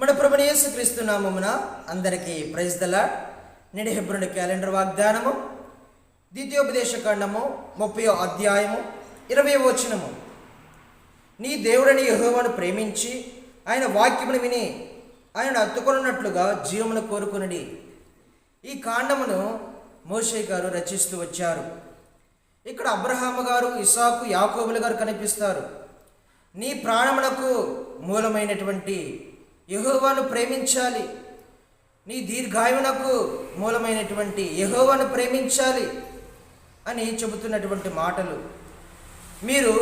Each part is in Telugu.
మన ప్రభుని యేసుక్రీస్తు నామమున అందరికీ ప్రైజ్ దలా నేడు హెబ్రుడి క్యాలెండర్ వాగ్దానము ద్వితీయోపదేశ ఖండము ముప్పయో అధ్యాయము ఇరవై వచనము. నీ దేవుడని యహోవను ప్రేమించి ఆయన వాక్యమును విని ఆయన అత్తుకొనున్నట్లుగా జీవమును కోరుకునడి. ఈ కాండమును మోషే గారు రచిస్తూ వచ్చారు. ఇక్కడ అబ్రహాము గారు ఇసాకు యాకోబులు గారు కనిపిస్తారు. నీ ప్రాణమునకు మూలమైనటువంటి యహోవాను ప్రేమించాలి. నీ దీర్ఘాయువునకు మూలమైనటువంటి యహోవాను ప్రేమించాలి అని చెబుతున్నటువంటి మాటలు. మీరు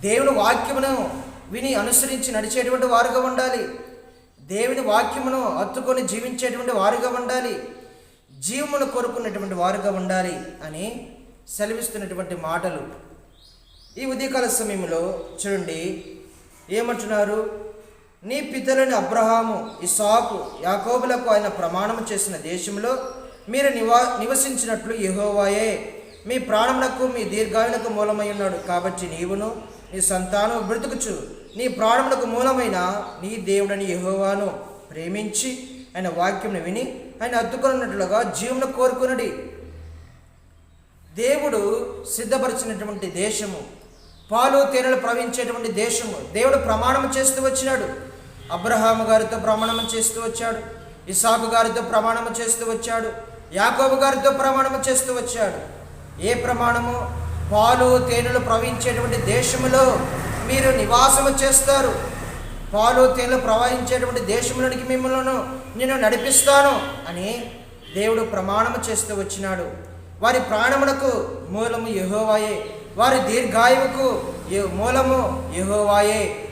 దేవుని వాక్యమును విని అనుసరించి నడిచేటువంటి వారుగా ఉండాలి. దేవుని వాక్యమును అత్తుకొని జీవించేటువంటి వారుగా ఉండాలి. జీవమును కోరుకున్నటువంటి వారుగా ఉండాలి అని సెలవిస్తున్నటువంటి మాటలు. ఈ ఉదయకాల సమయంలో చూడండి ఏమంటున్నారు? నీ పితలని అబ్రహాము ఇసాకు యాకోబులకు ఆయన ప్రమాణం చేసిన దేశంలో మీరు నివా నివసించినట్లు యహోవాయే. మీ ప్రాణములకు మీ దీర్ఘాయులకు మూలమై ఉన్నాడు కాబట్టి నీవును నీ సంతానం బ్రతుకుచు. నీ ప్రాణములకు మూలమైన నీ దేవుడని యహోవాను ప్రేమించి ఆయన వాక్యంను విని ఆయన అద్దుకున్నట్లుగా జీవన కోరుకునడి. దేవుడు సిద్ధపరిచినటువంటి దేశము పాలు తేనెలు ప్రవహించేటువంటి దేశము. దేవుడు ప్రమాణం చేస్తూ వచ్చినాడు. అబ్రహాము గారితో ప్రమాణం చేస్తూ వచ్చాడు. ఇసాకు గారితో ప్రమాణం చేస్తూ వచ్చాడు. యాకోబు గారితో ప్రమాణం చేస్తూ వచ్చాడు. ఏ ప్రమాణము? పాలు తేనెలు ప్రవహించేటువంటి దేశములో మీరు నివాసము చేస్తారు. పాలు తేనెలు ప్రవహించేటువంటి దేశంలోనికి మిమ్మల్ని నేను నడిపిస్తాను అని దేవుడు ప్రమాణము చేస్తూ వచ్చినాడు. వారి ప్రాణములకు మూలము యహోవాయే. వారి దీర్ఘాయువుకు మూలము యహోవాయే.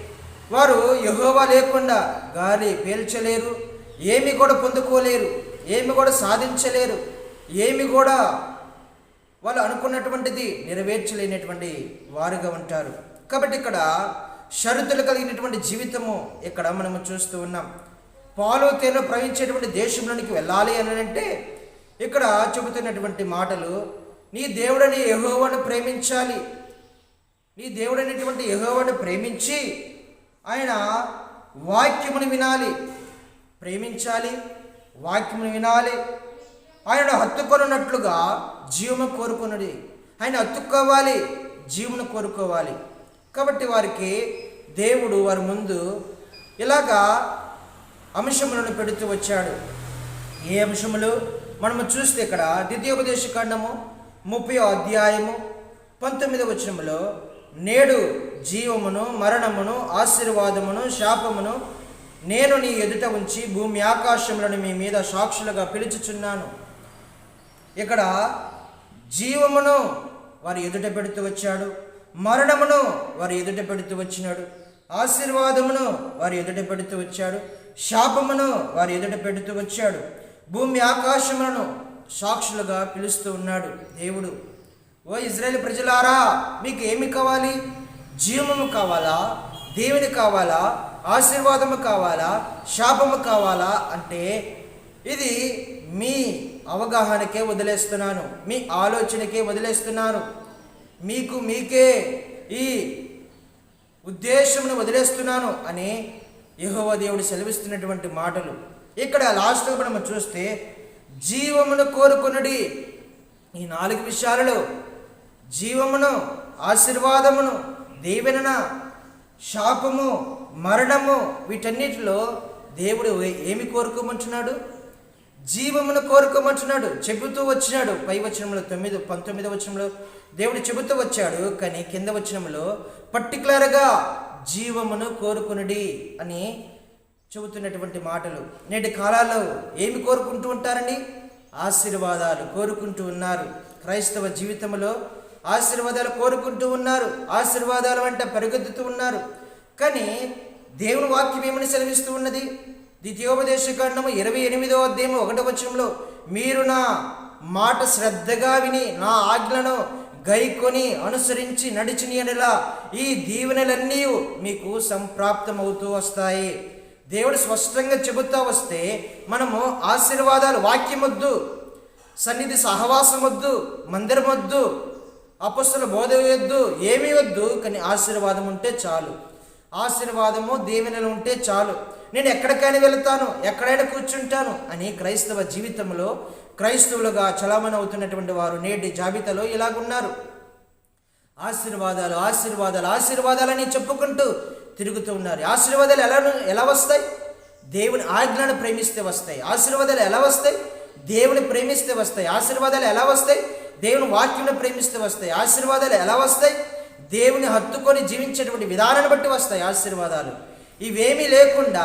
వారు యహోవా లేకుండా గాలి పేల్చలేరు ఏమి కూడా పొందుకోలేరు ఏమి కూడా సాధించలేరు ఏమి కూడా వాళ్ళు అనుకున్నటువంటిది నెరవేర్చలేనటువంటి వారుగా ఉంటారు. కాబట్టి ఇక్కడ షరతులు కలిగినటువంటి జీవితము ఇక్కడ మనము చూస్తూ ఉన్నాం. పాలు తేనె ప్రవహించేటువంటి దేశంలోనికి వెళ్ళాలి అని అంటే ఇక్కడ చెబుతున్నటువంటి మాటలు నీ దేవుడని యహోవాను ప్రేమించాలి. నీ దేవుడైనటువంటి యహోవాను ప్రేమించి ఆయన వాక్యమును వినాలి. ప్రేమించాలి వాక్యమును వినాలి. ఆయన హత్తుకొనున్నట్లుగా జీవము కోరుకున్నది ఆయన హత్తుకోవాలి జీవును కోరుకోవాలి. కాబట్టి వారికి దేవుడు వారి ముందు ఇలాగా అంశములను పెడుతూ వచ్చాడు. ఏ అంశములు? మనము చూస్తే ఇక్కడ ద్వితీయోపదేశ ఖండము ముప్పై అధ్యాయము పంతొమ్మిదవ వచనములో నేడు జీవమును మరణమును ఆశీర్వాదమును శాపమును నేను నీ ఎదుట ఉంచి భూమి ఆకాశములను మీ మీద సాక్షులుగా పిలుచుచున్నాను. ఇక్కడ జీవమును వారి ఎదుట పెడుతూ వచ్చాడు మరణమును వారి ఎదుట పెడుతూ వచ్చినాడు ఆశీర్వాదమును వారి ఎదుట పెడుతూ వచ్చాడు శాపమును వారి ఎదుట పెడుతూ వచ్చాడు భూమి ఆకాశములను సాక్షులుగా పిలుస్తూ ఉన్నాడు దేవుడు. ఓ ఇజ్రాయేల్ ప్రజలారా మీకు ఏమి కావాలి? జీవము కావాలా? దేవుని కావాలా? ఆశీర్వాదము కావాలా? శాపము కావాలా? అంటే ఇది మీ అవగాహనకే వదిలేస్తున్నాను మీ ఆలోచనకే వదిలేస్తున్నాను. మీకు మీకే ఈ ఉద్దేశమును వదిలేస్తున్నాను అని యహోవ దేవుడు సెలవిస్తున్నటువంటి మాటలు. ఇక్కడ లాస్ట్లో మనం చూస్తే జీవమును కోరుకునుడి. ఈ నాలుగు విషయాలలో జీవమును ఆశీర్వాదమును దీవెన శాపము మరణము వీటన్నిటిలో దేవుడు ఏమి కోరుకోమంటున్నాడు? జీవమును కోరుకోమంటున్నాడు. చెబుతూ వచ్చినాడు. పై వచనంలో తొమ్మిది పంతొమ్మిది వచనంలో దేవుడు చెబుతూ వచ్చాడు. కానీ కింద వచనంలో పర్టికులర్గా జీవమును కోరుకునుడి అని చెబుతున్నటువంటి మాటలు. నేటి కాలాల్లో ఏమి కోరుకుంటూ ఉంటారండి? ఆశీర్వాదాలు కోరుకుంటూ ఉన్నారు. క్రైస్తవ జీవితంలో ఆశీర్వాదాలు కోరుకుంటూ ఉన్నారు ఆశీర్వాదాలు అంటే పరిగెత్తుతూ ఉన్నారు. కానీ దేవుని వాక్యం ఏమని సెలవిస్తూ ఉన్నది? ద్వితీయోపదేశ కాండము ఇరవై ఎనిమిదో అధ్యాయం ఒకటో వచనంలో మీరు నా మాట శ్రద్ధగా విని నా ఆజ్ఞలను గైకొని అనుసరించి నడిచినలా ఈ దీవెనలన్నీ మీకు సంప్రాప్తమవుతూ వస్తాయి. దేవుడు స్పష్టంగా చెబుతా వస్తే మనము ఆశీర్వాదాలు వాక్యమొద్దు సన్నిధి సహవాసం వద్దు మందిరం వద్దు అపస్సుల బోధ వద్దు ఏమీ వద్దు కానీ ఆశీర్వాదం ఉంటే చాలు. ఆశీర్వాదము దీవెనలు ఉంటే చాలు. నేను ఎక్కడికైనా వెళతాను ఎక్కడైనా కూర్చుంటాను అని క్రైస్తవ జీవితంలో క్రైస్తవులుగా చలామణి అవుతున్నటువంటి వారు నేటి జాబితాలో ఇలాగున్నారు. ఆశీర్వాదాలు ఆశీర్వాదాలు ఆశీర్వాదాలని చెప్పుకుంటూ తిరుగుతూ ఉన్నారు. ఆశీర్వాదాలు ఎలా ఎలా వస్తాయి? దేవుని ఆజ్ఞను ప్రేమిస్తే వస్తాయి. ఆశీర్వాదాలు ఎలా వస్తాయి? దేవుని ప్రేమిస్తే వస్తాయి. ఆశీర్వాదాలు ఎలా వస్తాయి? దేవుని వాక్యం ప్రేమిస్తే వస్తాయి. ఆశీర్వాదాలు ఎలా వస్తాయి? దేవుని హత్తుకొని జీవించేటువంటి విధానాన్ని బట్టి వస్తాయి ఆశీర్వాదాలు. ఇవేమీ లేకుండా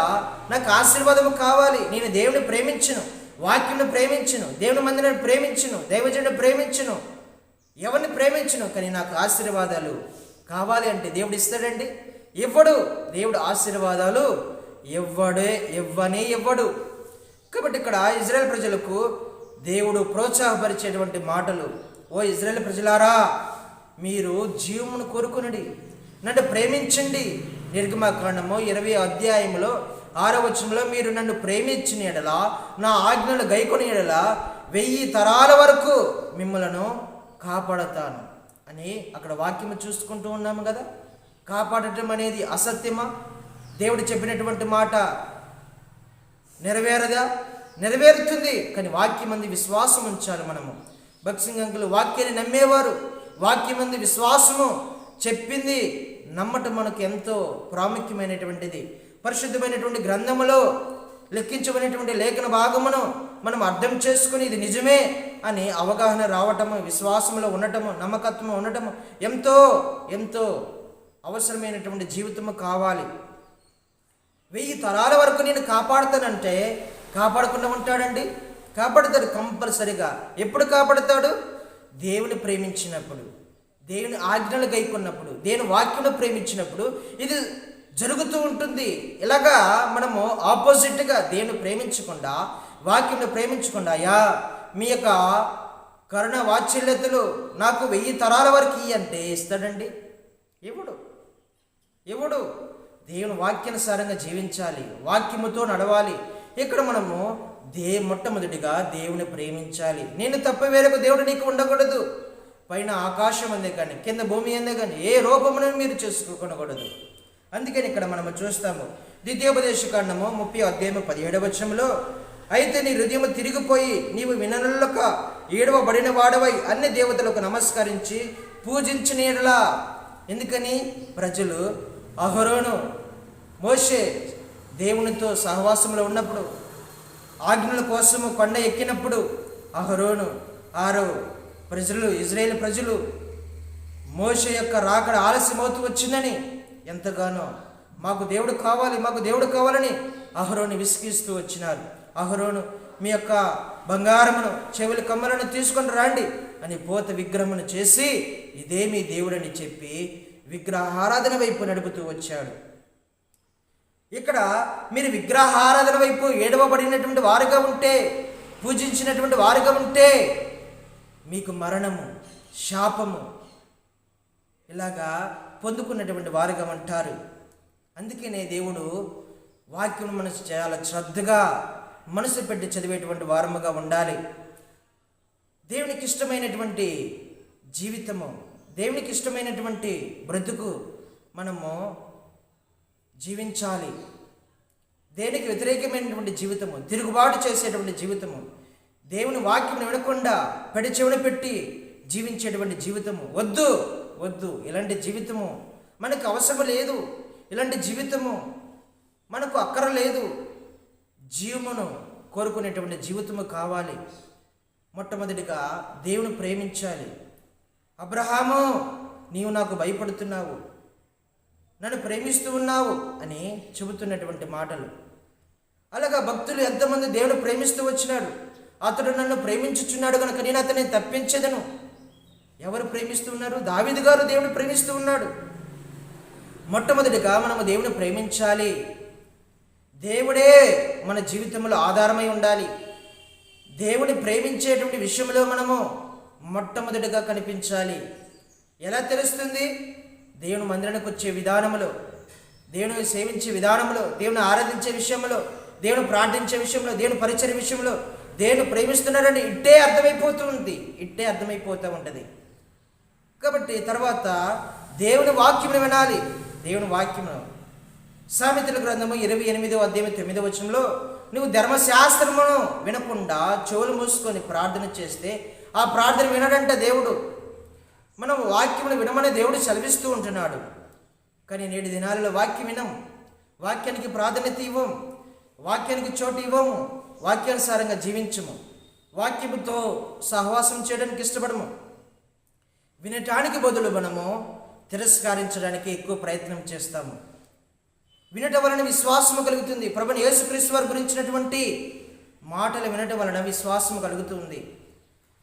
నాకు ఆశీర్వాదము కావాలి. నేను దేవుని ప్రేమించును. వాక్యం ప్రేమించును. దేవుని మందిరాన్ని ప్రేమించును. దైవజనుని ప్రేమించును. ఎవరిని ప్రేమించును? కానీ నాకు ఆశీర్వాదాలు కావాలి అంటే దేవుడు ఇస్తాడండి. ఇవ్వడు దేవుడు ఆశీర్వాదాలు ఇవ్వడే ఇవ్వనే ఇవ్వడు కాబట్టి ఇక్కడ ఇజ్రాయెల్ ప్రజలకు దేవుడు ప్రోత్సాహపరిచేటువంటి మాటలు ఓ ఇజ్రాయెల్ ప్రజలారా మీరు జీవమును కోరుకునడి. నన్ను ప్రేమించండి. నిర్గమకాండము ఇరవై అధ్యాయంలో ఆరో వచనంలో మీరు నన్ను ప్రేమించిన ఎడల నా ఆజ్ఞలు గైకొని ఎడల వెయ్యి తరాల వరకు మిమ్మలను కాపాడతాను అని అక్కడ వాక్యము చూసుకుంటూ ఉన్నాము కదా. కాపాడటం అనేది అసత్యమా? దేవుడు చెప్పినటువంటి మాట నెరవేరదా? నెరవేరుతుంది కానీ వాక్యం అంది విశ్వాసం ఉంచాలి మనము. భక్సింగ్ అంకులు వాక్యాన్ని నమ్మేవారు. వాక్యం అంది విశ్వాసము చెప్పింది నమ్మటం మనకు ఎంతో ప్రాముఖ్యమైనటువంటిది. పరిశుద్ధమైనటువంటి గ్రంథములో లెక్కించబడినటువంటి లేఖన భాగమును మనం అర్థం చేసుకుని ఇది నిజమే అని అవగాహన రావటము విశ్వాసంలో ఉండటము నమ్మకత్వం ఉండటము ఎంతో ఎంతో అవసరమైనటువంటి జీవితము కావాలి. వెయ్యి తరాల వరకు నేను కాపాడుతానంటే కాపాడకుండా ఉంటాడండి. కాపాడుతాడు కంపల్సరిగా. ఎప్పుడు కాపాడుతాడు? దేవుని ప్రేమించినప్పుడు దేవుని ఆజ్ఞలు గైకున్నప్పుడు దేవుని వాక్యంలో ప్రేమించినప్పుడు ఇది జరుగుతూ ఉంటుంది. ఇలాగా మనము ఆపోజిట్గా దేవుని ప్రేమించకుండా వాక్యం ప్రేమించకుండా యా మీ యొక్క కరుణ వాత్సల్యతలు నాకు వెయ్యి తరాల వరకు ఇయ్యి అంటే ఇస్తాడండి. ఇవ్వడు ఇవ్వడు దేవుని వాక్యానుసారంగా జీవించాలి వాక్యముతో నడవాలి. ఇక్కడ మనము దే మొట్టమొదటిగా దేవుని ప్రేమించాలి. నేను తప్ప వేరొక దేవుడు నీకు ఉండకూడదు. పైన ఆకాశం అందే కానీ కింద భూమి అందే కానీ ఏ రూపమును మీరు చేసుకోకూడదు. అందుకని ఇక్కడ మనము చూస్తాము. ద్వితీయోపదేశ కాండము ముప్పై అధ్యాయము పదిహేడవ వచ్చంలో అయితే నీ హృదయము తిరిగిపోయి నీవు విననులక ఏడవబడిన వాడవై అన్ని దేవతలకు నమస్కరించి పూజించిన ఎందుకని? ప్రజలు అహరోను మోషే దేవునితో సహవాసంలో ఉన్నప్పుడు ఆజ్ఞల కోసము కొండ ఎక్కినప్పుడు అహరోను ఆరో ప్రజలు ఇజ్రాయేల్ ప్రజలు మోష యొక్క రాకడ ఆలస్యమవుతూ వచ్చిందని ఎంతగానో మాకు దేవుడు కావాలి మాకు దేవుడు కావాలని అహరోని విసిగిస్తూ వచ్చినారు. అహరోను మీ యొక్క బంగారమును చెవుల కమ్మలను తీసుకొని రండి అని పోత విగ్రహమును చేసి ఇదే మీ దేవుడని చెప్పి విగ్రహారాధన వైపు నడుపుతూ వచ్చాడు. ఇక్కడ మీరు విగ్రహారాధన వైపు ఏడవబడినటువంటి వారుగా ఉంటే పూజించినటువంటి వారుగా ఉంటే మీకు మరణము శాపము ఇలాగా పొందుకున్నటువంటి వారుగా ఉంటారు. అందుకనే దేవుడు వాక్యం మనసు చాలా శ్రద్ధగా మనసు పెట్టి చదివేటువంటి వారముగా ఉండాలి. దేవునికి ఇష్టమైనటువంటి జీవితము దేవునికి ఇష్టమైనటువంటి బ్రతుకు మనము జీవించాలి. దేనికి వ్యతిరేకమైనటువంటి జీవితము తిరుగుబాటు చేసేటువంటి జీవితము దేవుని వాక్యం వినకుండా పెడి చెవిన పెట్టి జీవించేటువంటి జీవితము. వద్దు వద్దు. ఇలాంటి జీవితము మనకు అవసరం లేదు. ఇలాంటి జీవితము మనకు అక్కర లేదు. జీవమును కోరుకునేటువంటి జీవితము కావాలి. మొట్టమొదటిగా దేవుని ప్రేమించాలి. అబ్రహాము నీవు నాకు భయపడుతున్నావు. నన్ను ప్రేమిస్తూ ఉన్నావు అని చెబుతున్నటువంటి మాటలు. అలాగా భక్తులు ఎంతమంది దేవుడు ప్రేమిస్తూ వచ్చినాడు? అతడు నన్ను ప్రేమించుచున్నాడు కనుక నేను అతన్ని తప్పించదను. ఎవరు ప్రేమిస్తూ ఉన్నారు? దావిది గారు దేవుడు ప్రేమిస్తూ ఉన్నాడు. మొట్టమొదటిగా మనము దేవుని ప్రేమించాలి. దేవుడే మన జీవితంలో ఆధారమై ఉండాలి. దేవుని ప్రేమించేటువంటి విషయంలో మనము మొట్టమొదటిగా కనిపించాలి. ఎలా తెలుస్తుంది? దేవుని మందిరానికి వచ్చే విధానములో దేవుని సేవించే విధానంలో దేవుని ఆరాధించే విషయంలో దేవుని ప్రార్థించే విషయంలో దేవుని పరిచయ విషయంలో దేవుని ప్రేమిస్తున్నాడని ఇట్టే అర్థమైపోతుంది ఇట్టే అర్థమైపోతూ ఉంటుంది. కాబట్టి తర్వాత దేవుని వాక్యమును వినాలి. దేవుని వాక్యమును. సామెతల గ్రంథము ఇరవై ఎనిమిదో అధ్యాయం తొమ్మిదో వచనంలో నువ్వు ధర్మశాస్త్రమును వినకుండా చెవులు మూసుకొని ప్రార్థన చేస్తే ఆ ప్రార్థన వినడంట దేవుడు. మనం వాక్యమును వినమని దేవుడు సెలవిస్తూ ఉంటున్నాడు. కానీ నేటి దినాలలో వాక్యం వినం. వాక్యానికి ప్రాధాన్యత ఇవ్వం. వాక్యానికి చోటు ఇవ్వము. వాక్యానుసారంగా జీవించము. వాక్యముతో సహవాసం చేయడానికి ఇష్టపడము. వినటానికి బదులు మనము తిరస్కరించడానికి ఎక్కువ ప్రయత్నం చేస్తాము. వినటం వలన విశ్వాసము కలుగుతుంది. ప్రభుని యేసుక్రీస్తు వారి గురించినటువంటి మాటలు వినటం వలన విశ్వాసము కలుగుతుంది.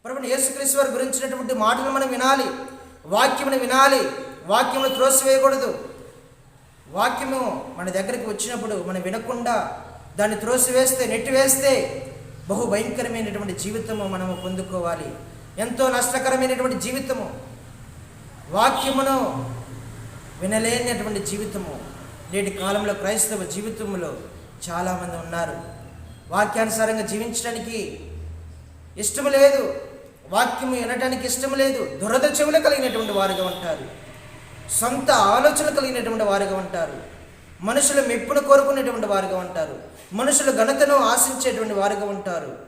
ప్రభుని యేసుక్రీస్తు వారి గురించినటువంటి మాటలు మనం వినాలి. వాక్యమును వినాలి. వాక్యమును త్రోసివేయకూడదు. వాక్యము మన దగ్గరికి వచ్చినప్పుడు మనం వినకుండా దాన్ని త్రోసివేస్తే నెట్టివేస్తే బహు భయంకరమైనటువంటి జీవితము మనము పొందుకోవాలి. ఎంతో నష్టకరమైనటువంటి జీవితము. వాక్యమును వినలేనటువంటి జీవితము. నేటి కాలంలో క్రైస్తవ జీవితంలో చాలామంది ఉన్నారు. వాక్యానుసారంగా జీవించడానికి ఇష్టం లేదు. వాక్యము వినడానికి ఇష్టం లేదు దురద చెవులు కలిగినటువంటి వారుగా ఉంటారు. సొంత ఆలోచన కలిగినటువంటి వారుగా ఉంటారు. మనుషుల మెప్పును కోరుకునేటువంటి వారుగా ఉంటారు. మనుషుల ఘనతను ఆశించేటువంటి వారుగా ఉంటారు.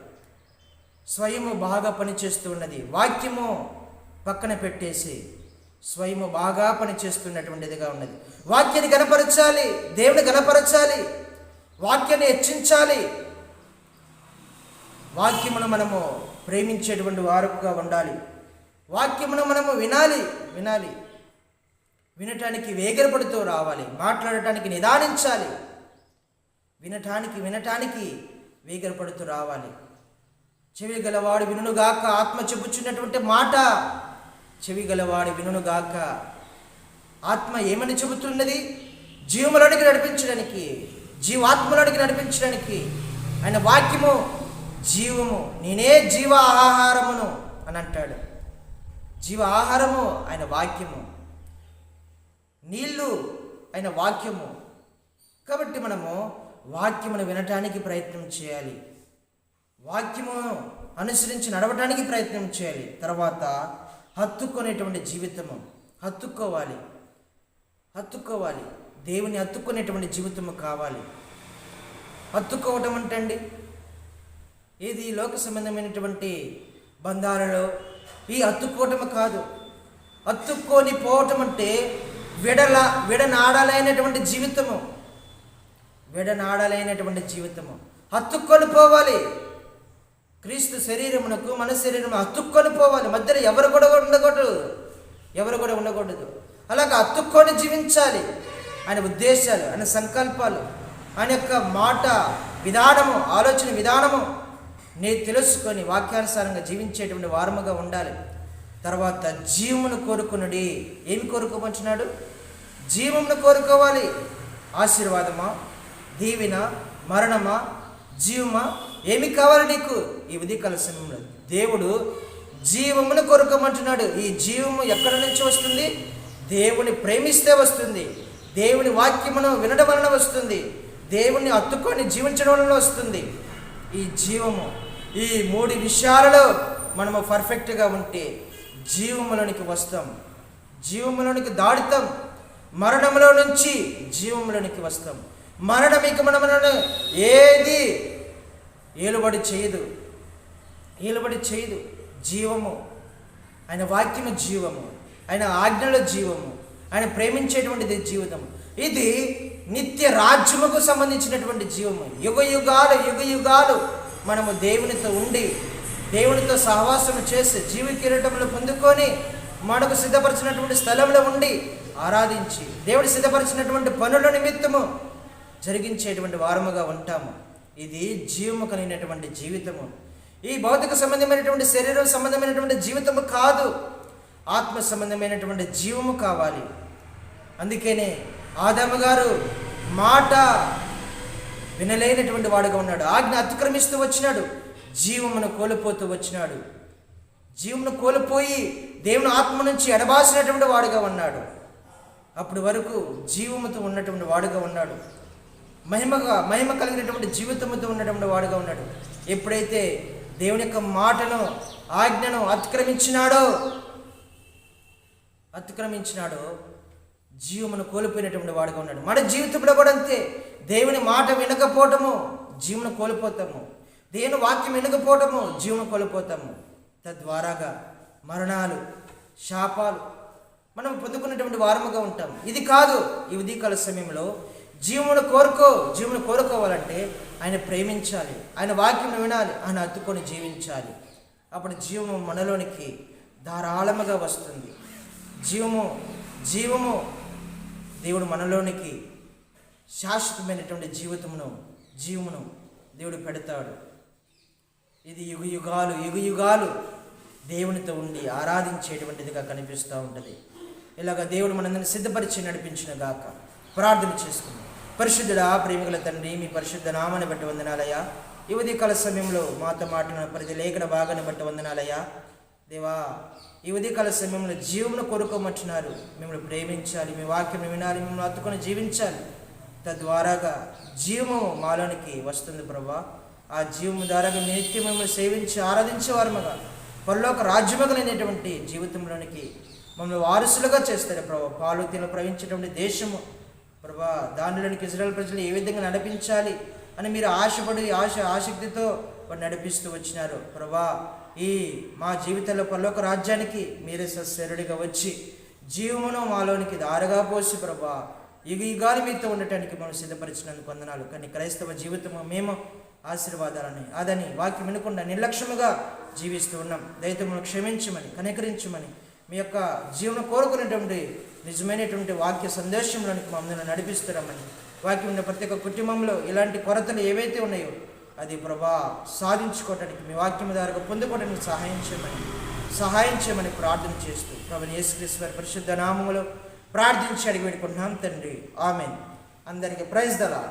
స్వయము బాగా పనిచేస్తూ ఉన్నది. వాక్యము పక్కన పెట్టేసి స్వయము బాగా పనిచేస్తున్నటువంటిదిగా ఉన్నది. వాక్యాన్ని గనపరచాలి దేవుని గనపరచాలి వాక్యాన్ని హెచ్చించాలి. వాక్యమును మనము ప్రేమించేటువంటి వారుగా ఉండాలి. వాక్యమును మనము వినాలి వినాలి. వినటానికి వేగరపడుతూ రావాలి. మాట్లాడటానికి నిదానించాలి. వినటానికి వినటానికి వేగరపడుతూ రావాలి. చెవి గలవాడు వినుగాక ఆత్మ చెబుచున్నటువంటి మాట చెవి గలవాడు వినుగాక ఆత్మ ఏమని చెబుతున్నది? జీవములోనికి నడిపించడానికి జీవాత్మలోనికి నడిపించడానికి. ఆయన వాక్యము జీవము నేనే జీవ ఆహారమును అని అంటాడు. జీవ ఆహారము ఆయన వాక్యము. నీళ్ళు ఆయన వాక్యము. కాబట్టి మనము వాక్యమును వినటానికి ప్రయత్నం చేయాలి. వాక్యమును అనుసరించి నడవటానికి ప్రయత్నం చేయాలి. తర్వాత హత్తుకునేటువంటి జీవితము. హత్తుకోవాలి. హత్తుకోవాలి. దేవుని హత్తుకునేటువంటి జీవితము కావాలి. హత్తుకోవటం అంటే ఇది లోక సంబంధమైనటువంటి బంధాలలో? ఈ అత్తుకోవటం కాదు. హత్తుకొని పోవటం అంటే విడల విడనాడాలైనటువంటి జీవితము. విడనాడాలైనటువంటి జీవితము. హత్తుకొని పోవాలి. క్రీస్తు శరీరమునకు మన శరీరం హత్తుక్కొని పోవాలి. మధ్యలో ఎవరు కూడా ఉండకూడదు. ఎవరు కూడా ఉండకూడదు. అలాగ హత్తుక్కొని జీవించాలి. ఆయన ఉద్దేశాలు ఆయన సంకల్పాలు ఆయన యొక్క మాట విధానము ఆలోచన విధానము. నేను తెలుసుకొని వాక్యానుసారంగా జీవించేటువంటి వారముగా ఉండాలి. తర్వాత జీవమును కోరుకునుడి ఏమి కోరుకోమంటున్నాడు? జీవమును కోరుకోవాలి. ఆశీర్వాదమా? దీవిన? మరణమా? జీవమా? ఏమి కావాలి నీకు? ఈ ఉదయకాల సమయంలో. దేవుడు జీవమును కోరుకోమంటున్నాడు. ఈ జీవము ఎక్కడి నుంచి వస్తుంది? దేవుని ప్రేమిస్తే వస్తుంది. దేవుని వాక్యమును వినడం వలన వస్తుంది. దేవుణ్ణి అత్తుకొని జీవించడం వలన వస్తుంది. ఈ జీవము ఈ మూడు విషయాలలో మనము పర్ఫెక్ట్గా ఉంటే జీవములోనికి వస్తాం. జీవములోనికి దాడుతాం మరణములో నుంచి జీవములోనికి వస్తాం. మరణం ఇక మనములను ఏది ఏలుబడి చేయదు. ఏలుబడి చేయదు. జీవము. ఆయన వాక్యము జీవము. ఆయన ఆజ్ఞలో జీవము. ఆయన ప్రేమించేటువంటిది జీవితం ఇది నిత్య రాజ్యముకు సంబంధించినటువంటి జీవము. యుగ యుగాలు యుగ యుగాలు మనము దేవునితో ఉండి దేవునితో సహవాసం చేసి జీవ కిరీటంలో పొందుకొని మనకు సిద్ధపరిచినటువంటి స్థలంలో ఉండి ఆరాధించి దేవుడు సిద్ధపరిచినటువంటి పనుల నిమిత్తము జరిగించేటువంటి వారముగా ఉంటాము. ఇది జీవము కలిగినటువంటి జీవితము. ఈ భౌతిక సంబంధమైనటువంటి శరీరం సంబంధమైనటువంటి జీవితము కాదు. ఆత్మ సంబంధమైనటువంటి జీవము కావాలి. అందుకనే ఆదమ్మ గారు మాట వినలేనటువంటి వాడుగా ఉన్నాడు. ఆజ్ఞ అతిక్రమిస్తూ వచ్చినాడు. జీవమును కోల్పోతూ వచ్చినాడు. జీవమును కోల్పోయి దేవుని ఆత్మ నుంచి ఎడబాసినటువంటి వాడుగా ఉన్నాడు. అప్పటి వరకు జీవముతో ఉన్నటువంటి వాడుగా ఉన్నాడు. మహిమగా మహిమ కలిగినటువంటి జీవితముతో ఉన్నటువంటి వాడుగా ఉన్నాడు. ఎప్పుడైతే దేవుని యొక్క మాటను ఆజ్ఞను అతిక్రమించినాడో అతిక్రమించినాడో జీవమును కోల్పోయినటువంటి వాడుగా ఉన్నాడు. మన జీవితంలో కూడా అంతే. దేవుని మాట వినకపోవటము జీవను కోల్పోతాము. దేవుని వాక్యం వినకపోవటము జీవను కోల్పోతాము. తద్వారాగా మరణాలు శాపాలు మనం పొందుకున్నటువంటి వారముగా ఉంటాం ఇది కాదు ఈ ఉదయకాల సమయంలో. జీవమును కోరుకో జీవమును కోరుకోవాలంటే ఆయన ప్రేమించాలి. ఆయన వాక్యం వినాలి. ఆయన అత్తుకొని జీవించాలి. అప్పుడు జీవము మనలోనికి ధారాళముగా వస్తుంది. జీవము జీవము దేవుడు మనలోనికి శాశ్వతమైనటువంటి జీవితమును జీవమును దేవుడు పెడతాడు. ఇది యుగ యుగాలు యుగ యుగాలు దేవునితో ఉండి ఆరాధించేటువంటిదిగా కనిపిస్తూ ఉంటుంది. ఇలాగ దేవుడు మనందరిని సిద్ధపరిచి నడిపించిన గాక ప్రార్థన చేసుకుందాం. పరిశుద్ధుడా ప్రేమికుల తండ్రి మీ పరిశుద్ధ నామాన్ని బట్టి వందనాలయ్యా. యువతి కాల సమయంలో మాతో మాట్లాడిన ప్రతి లేఖన భాగాన్ని బట్టి వందనాలయ్యా. దేవా ఈ ఉదయకాల సమయంలో జీవమును కొరుకోమంటున్నారు. మిమ్మల్ని ప్రేమించాలి మీ వాక్యం వినాలి మిమ్మల్ని అత్తుకొని జీవించాలి. తద్వారాగా జీవము మాలోనికి వస్తుంది ప్రభా. ఆ జీవము ద్వారాగా మీ నిత్యం మిమ్మల్ని సేవించి ఆరాధించేవారముగా పరలోక రాజ్యమగలైనటువంటి జీవితంలోనికి మమ్మల్ని వారసులుగా చేస్తారు ప్రభా. పాలు ప్రవహించేటువంటి దేశము ప్రభా దానిలోనికి ఇజ్రాయల్ ప్రజలు ఏ విధంగా నడిపించాలి అని మీరు ఆశపడి ఆశ ఆసక్తితో వారు నడిపిస్తూ వచ్చినారు. ప్రభా ఈ మా జీవితంలో పరలోక రాజ్యానికి మీరే సశరుడిగా వచ్చి జీవమును మాలోనికి దారగా పోసి ప్రభా యుగ యుగాలు మీతో ఉండటానికి మనం సిద్ధపరిచినందుకు వందనాలు. కానీ క్రైస్తవ జీవితము మేము ఆశీర్వాదాలని అదని వాక్యం వినకుండా నిర్లక్ష్యముగా జీవిస్తూ ఉన్నాం. దయతో క్షమించమని కనికరించమని మీ యొక్క జీవన కోరుకునేటువంటి నిజమైనటువంటి వాక్య సందేశంలోనికి మమ్మల్ని నడిపిస్తున్నామని వాక్యం ఉన్న ప్రతి ఒక్క కుటుంబంలో ఇలాంటి కొరతలు ఏవైతే ఉన్నాయో అది ప్రభా సాధించుకోవటానికి మీ వాక్యం ద్వారా పొందుకోవడానికి సహాయం చేయమని సహాయం చేయమని ప్రార్థన చేస్తూ ప్రభు యేసుక్రీశ్వర పరిశుద్ధ నామములో ప్రార్థించి అడిగి పెట్టుకుంటున్నాం తండ్రి. ఆమెన్. అందరికీ ప్రైజ్ దలా